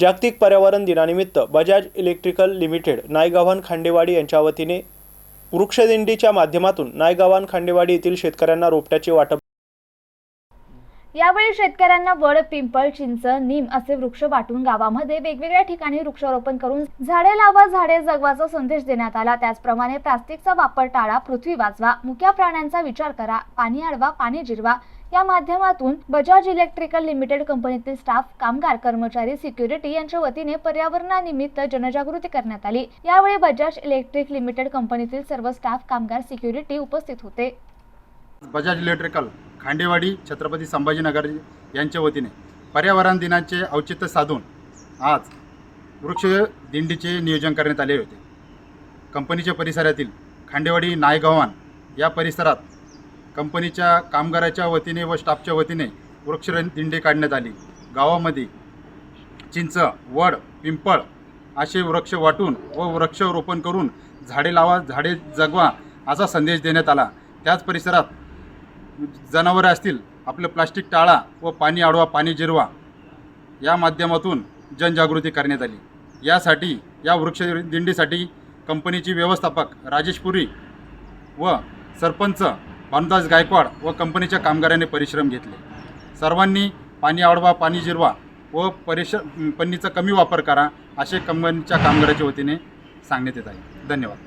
जागतिक पर्यावरण दिनानिमित्त बजाज इलेक्ट्रिकल लिमिटेड नायगावान खांडेवाडी यांच्या वतीने वृक्षदिंडीच्या माध्यमातून नायगावान खांडेवाडी येथील शेतकऱ्यांना रोपट्याचे वाटप यावेळी शेतकऱ्यांना वड पिंपळ चिंच नीम असे वृक्ष वाटून गावामध्ये वेगवेगळ्या ठिकाणी वृक्षारोपण करून झाडे लावा झाडे जगवाचा संदेश देण्यात आला. त्याचप्रमाणे प्लास्टिकचा वापर टाळा पृथ्वी वाचवा मुक्या प्राण्यांचा विचार करा पाणी अडवा पाणी जिरवा या माध्यमातून बजाज इलेक्ट्रिकल लिमिटेड कंपनीतील स्टाफ कामगार कर्मचारी सिक्युरिटी यांच्या वतीने पर्यावरणानिमित्त जनजागृती करण्यात आली. यावेळी बजाज इलेक्ट्रिक लिमिटेड कंपनीतील सर्व स्टाफ कामगार सिक्युरिटी उपस्थित होते. बजाज इलेक्ट्रिकल खांडेवाडी छत्रपती संभाजीनगर यांच्या वतीने पर्यावरण दिनाचे औचित्य साधून आज वृक्ष दिंडीचे नियोजन करण्यात आले होते. कंपनीच्या परिसरातील खांडेवाडी नायगवान या परिसरात कंपनीच्या कामगाराच्या वतीने व स्टाफच्या वतीने वृक्ष दिंडी काढण्यात आली. गावामध्ये चिंच वड पिंपळ असे वृक्ष वाटून व वृक्षारोपण करून झाडे लावा झाडे जगवा असा संदेश देण्यात आला. त्याच परिसरात जनावरं असतील आपलं प्लास्टिक टाळा व पाणी आडवा पाणी जिरवा या माध्यमातून जनजागृती करण्यात आली. यासाठी या वृक्ष दिंडीसाठी कंपनीची व्यवस्थापक राजेश पुरी व सरपंच भानुदास गायकवाड व कंपनीच्या कामगारांनी परिश्रम घेतले. सर्वांनी पाणी अडवा पाणी जिरवा व परिश पन्नीचा कमी वापर करा असे कंपनीच्या कामगाराच्या वतीने सांगण्यात येत आहे. धन्यवाद.